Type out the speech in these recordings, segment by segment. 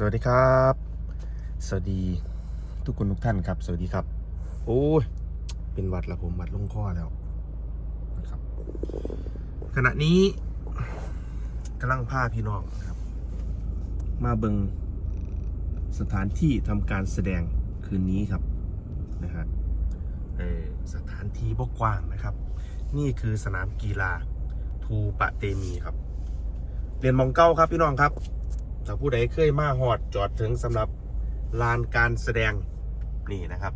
สวัสดีครับ สวัสดีทุกคนทุกท่านครับ สวัสดีครับ โอ้ย เป็นหวัดละผมหวัดลงคอแล้วนะครับ ขณะนี้กำลังพาพี่น้องครับ มาเบิงสถานที่ทำการแสดงคืนนี้ครับนะฮะสถานที่บกกว้างนะครับ นี่คือสนามกีฬาทูปะเตมีครับ เรียนมองเก้าครับพี่น้องครับ ถ้าผู้ใดเคยมาหอดจอดถึงสำหรับลานการแสดงนี่นะครับ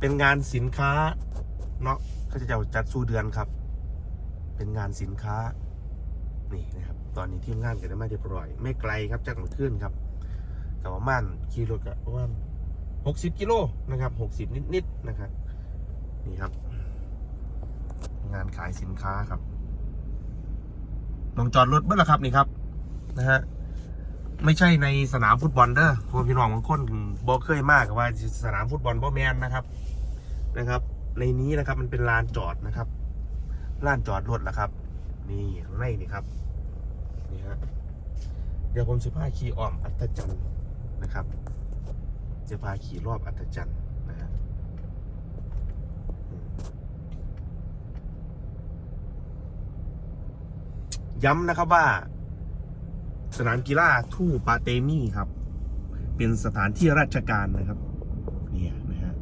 เป็นงานสินค้าเนาะก็จะจัดสู้เดือนครับ เป็นงานสินค้านี่นะครับ ตอนนี้ทีมงานกันได้มาเรียบร้อย ไม่ไกลครับจากมันขึ้นครับกับประมาณขี่รถกับประมาหกสิบกิโลนะครับหกสิบนิดๆนะครับ นี่ครับ งานขายสินค้าครับลองจอดรถเมื่อไหร่ครับนี่ครับ นะฮะ ไม่ใช่ในสนามฟุตบอลเด้อเพราะพี่น้องบางคนบอกเคยมากว่าสนามฟุตบอลบ่แมนนะครับนะครับ ในนี้นะครับมันเป็นลานจอดนะครับลานจอดรถนะครับ นี่ข้างในนี่ครับนี่ฮะเดี๋ยวผมจะพาขี่อ้อมอัศจรรย์นะครับจะพาขี่รอบอัศจรรย์นะฮะย้ำนะครับว่า สนามกีฬาทู่ปาเตมี่ครับ เป็นสถานที่ราชการนะครับเนี่ยนะฮะ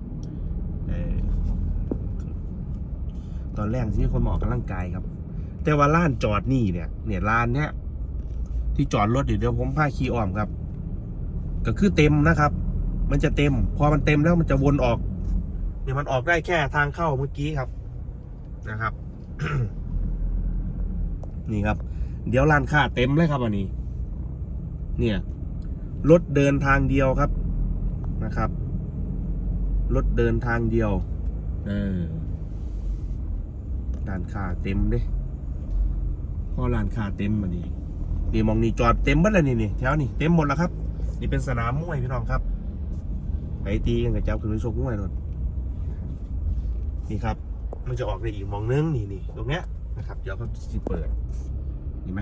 ตอนแรกที่มีคนหมอกกำลังกายครับ แต่ว่าล้านจอดนี่เนี่ย เนี่ยลานเนี้ยที่จอดรถเดี๋ยวเดี๋ยวผมพาขี่อ้อมครับ ก็คือเต็มนะครับ มันจะเต็ม พอมันเต็มแล้วมันจะวนออก เนี่ยมันออกได้แค่ทางเข้าเมื่อกี้ครับนะครับ นี่ครับ เดี๋ยวลานค้าเต็มเลยครับอันนี้ เนี่ยรถเดินทางเดียวครับนะครับรถเดินทางเดียวเออร้านค้าเต็มเด้พอร้านค้าเต็มมานี่นี่มองนี่จอดเต็มหมดเลยนี่นี่แถวนี่เต็มหมดแล้วครับ นี่เป็นสนามมวยพี่น้องครับไปตีกันกับเจ้าคือชกมวยรถนี่ครับ มันจะออกในอีกมองนึงนี่นี่ตรงเนี้ยนะครับ เดี๋ยวเขาจะเปิดเห็นไหม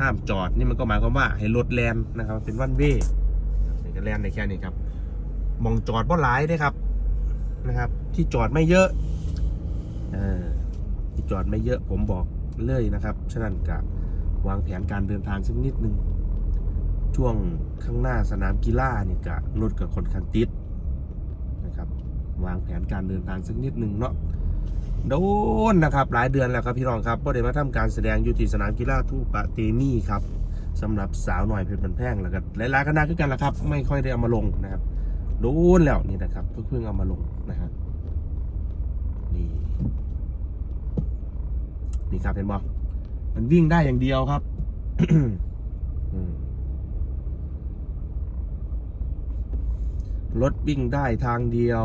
ห้ามจอดนี่มันก็หมายความว่าให้รถแลนนะครับ เป็นวันเว่นี่ก็แลนในแค่นี้ครับมองจอดบ่หลายได้ครับนะครับ ที่จอดไม่เยอะอที่จอดไม่เยอะผมบอกเลยนะครับฉะนั้นกับวางแผนการเดินทางสักนิดนึงช่วงข้างหน้าสนามกีฬาเนี่ยกับรถกับคนคันติดนะครับ วางแผนการเดินทางสักนิดนึงเนาะ โดนนะครับหลายเดือนแล้วครับพี่รองครับก็ได้มาทำการแสดงอยู่ที่สนามกีฬาทูปะเตมี่ครับสำหรับสาวหน่อยเพชรบันแพงแล้วก็หลายๆคณะคือกันและครับ ไม่ค่อยได้เอามาลงนะครับโดนแล้วนี่นะครับเพิ่งเอามาลงนะฮะนี่นี่ครับเห็นบอมันวิ่งได้อย่างเดียวครับรถวิ่งได้ทางเดียว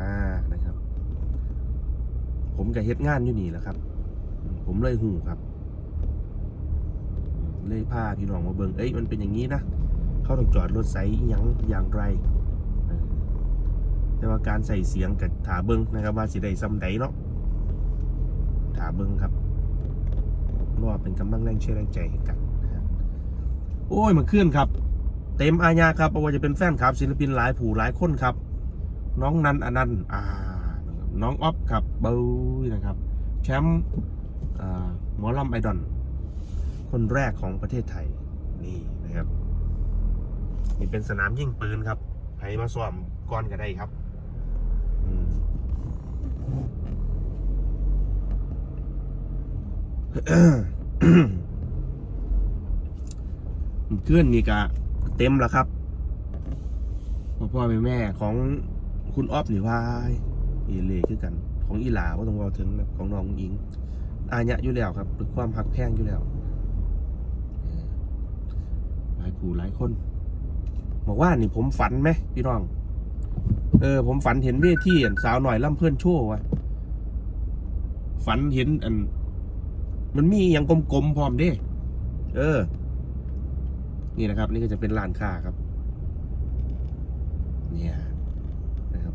นะนะครับ ผมกับเฮ็ดงานอยู่นี่แหละครับ ผมเลยหูครับ เลยพาพี่น้องมาเบิงเอ้ยมันเป็นอย่างนี้นะเขาต้องจอดรถไซส์ยังอย่างไร แต่ว่าการใส่เสียงกับถาเบิงนะครับว่าสิได้ซ้ำใดเนาะถาเบิงครับรอเป็นกำลังแรงเชื่อแรงใจให้กันนะครับโอ้ยมันขึ้นครับ เต็มอาญาครับเพราะว่าจะเป็นแฟนครับศิลปินหลายผู้หลายคนครับ น้องนันอนันต์อ่า น้องออฟครับเบลนะครับ แชมป์หมอลำไอดอลคนแรกของประเทศไทย นี่นะครับ นี่เป็นสนามยิงปืนครับใครมาซ้อมก่อนก็ได้ครับอืมเพื่อนนี่กะเต็มแล้วครับพ่อพ่อแม่แม่ของคุณออฟนี่วาย เอเล่คือกันของอีหลาว่าต้องรอถึงของน้องอิงอาญะอยู่แล้วครับด้วยความหักแพงอยู่แล้วหลายผู้หลายคน บอกว่านี่ผมฝันไหมพี่น้อง เออ ผมฝันเห็นเวทีอันสาวหน่อยล่ำเพื่อนชว์ววะฝันเห็นอัน มันมีอย่างกลมๆพร้อมเด้ เออ นี่นะครับ นี่ก็จะเป็นร้านค้าครับ เนี่ยนะครับ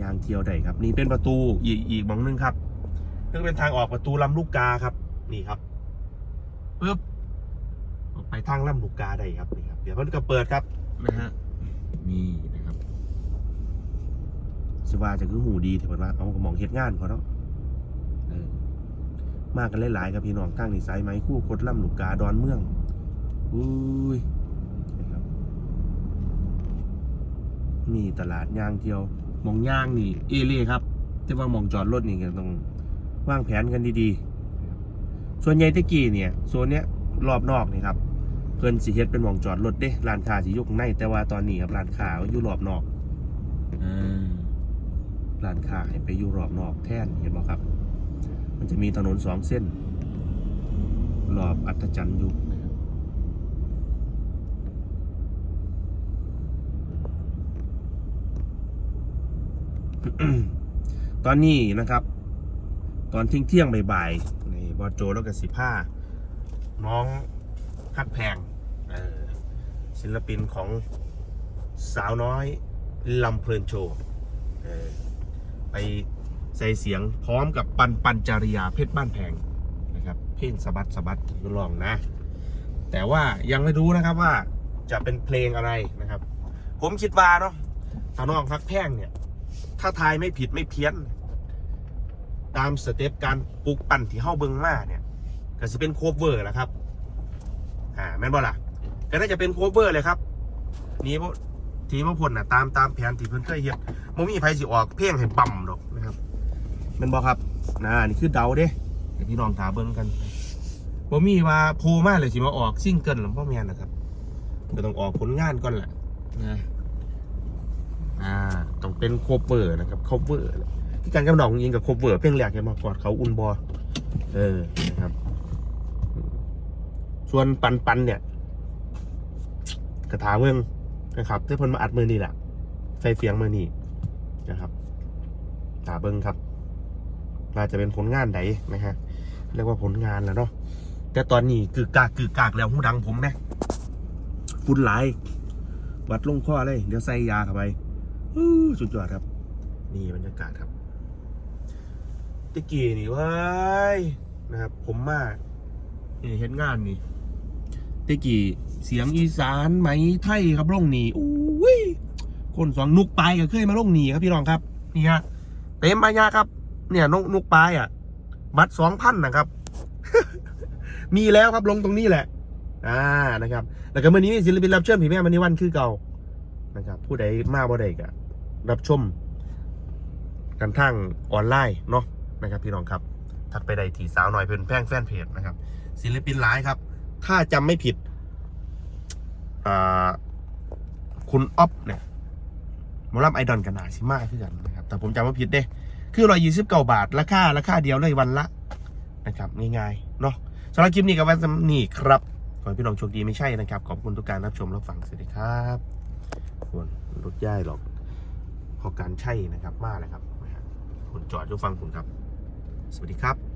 ยางเที่ยวได้ครับ นี่เป็นประตูอีกอีกบางนึงครับนี่เป็นทางออกประตูลำลูกกาครับ นี่ครับปึ๊บออกไปไปทางลำลูกกาได้ครับนี่ครับ เดี๋ยวมันก็เปิดครับนะฮะนี่นะครับสิว่าจะคือหูดีถือว่าเอากระมองเฮ็ดงานเขาเนาะเออมากันหลายๆครับพี่น้องตั้งนี่สายไหมคู่คดลำลูกกาดอนเมืองอุ้ยนะครับมีตลาดย่างเที่ยวห มองย่างนี่ เอเล่ครับ แต่ว่าหมองจอดรถนี่ก็ต้องวางแผนกันดีๆ ส่วนใหญ่ตะกี้เนี่ยโซนเนี้ยรอบนอกนี่ครับ เพิ่นสิเฮ็ดเป็นหมองจอดรถเด้ร้านค้าสิอยู่ข้างในแต่ว่าตอนนี้ครับร้านค้าอยู่รอบนอกอ่าร้านค้าให้ไปอยู่รอบนอกแทนเห็นบ่ครับ มันจะมีถนนสองเส้นรอบอัศจรรย์อยู่นะครับ ตอนนี้นะครับ ตอนเที่ยงเที่ยงๆบ่ายๆในบอโจแล้วก็สิผ้าน้องฮัดแพงศิลปินของสาวน้อยลำเพลินโชว์ไปใส่เสียงพร้อมกับปันปันจริยาเพชรบ้านแพงนะครับ เพลงสะบัดสะบัดทดลองนะ แต่ว่ายังไม่รู้นะครับว่าจะเป็นเพลงอะไรนะครับ ผมคิดว่าเนาะถ้าน้องฮักแพงเนี่ย ถ้าทายไม่ผิดไม่เพี้ยน ตามสเต็ปการปลูกปั่นที่เฮ้าเบิงมาเนี่ย ก็จะเป็นโคเวอร์แหละครับ อ่าแม่นบ่ล่ะก็น่าจะเป็นโคเวอร์เลยครับ นี่พวกทีมพลน่ะตามตามแผนที่เพิ่นเคยเฮ็ดบ่มีไผสิออกเพลงให้ปั่มดอกนะครับแม่นบ่ครับนะนี่คือเดาเด้เดี๋ยวพี่น้องถาเบิ่งกันบ่มีว่าโพลมาเลยสิมาออกซิ่งเกิลหรือบ่แม่นนะครับก็ต้องออกผลงานก่อนแหละนะ อ่าต้องเป็นโคเวอร์นะครับโคเวอร์ที่การกำนองยิงกับโคเวอร์เพลงแรกจะมากอดเขาอุ่นบ่เออนะครับ ส่วนปันปันเนี่ยกระถาเมืองนะครับที่พนมาอัดมือนี่แหละใส่เสียงมือนี่นะครับตาเบิ้งครับว่าจะเป็นผลงานใดนะฮะเรียกว่าผลงานแล้วเนาะแต่ตอนนี้กึกกากกึกกากแล้วหูดังผมนะฝุ่นหลายวัดลงข้อเลย เดี๋ยวใส่ยาเข้าไป สุดยอดครับ นี่บรรยากาศครับตะกี้นี่ว้ายนะครับ ผมมานี่เห็นงานนี่ตะกี้เสียงอีสานไหมไทยครับล่องนีอุ้ยคนสองนุกปลายก็เคยมาล่องนีครับพี่รองครับ นี่ฮะเต็มมายาครับ เนี่ยนกนุกปลายอะ บัตรสองพันนะครับ มีแล้วครับลงตรงนี้แหละ อ่านะครับ แล้วก็เมื่อนี้ศิลปินรับเชิญผีแม่มันนี่วันคือเก่านะครับ ผู้ใดมาบ่ได้ก็ รับชม กันทางออนไลน์เนาะนะครับ พี่น้องครับ ทักไปได้ที่สาวหน่อยเพิ่อนแพร่งแฟนเพจนะครับ ศิลปินหลายครับ ถ้าจำไม่ผิดคุณอ๊อฟเนี่ยมอลำไอดอลกันนาซิมาคือกันนะครับ แต่ผมจำไม่ผิดเด้ คือรอยยี่สิบเก้าบาท ราคา ราคาเดียวเลยวันละนะครับ ง่ายๆ เนาะสำหรับคลิปนี้กับวันนี้ครับ ขอให้พี่น้องโชคดีไม่ใช่นะครับ ขอบคุณทุกการรับชมรับฟัง สวัสดีครับส่วนรถย่ายหรอก พอการใช่นะครับมากเลยครับคุณจอดทุกฟังคุณครับ สวัสดีครับ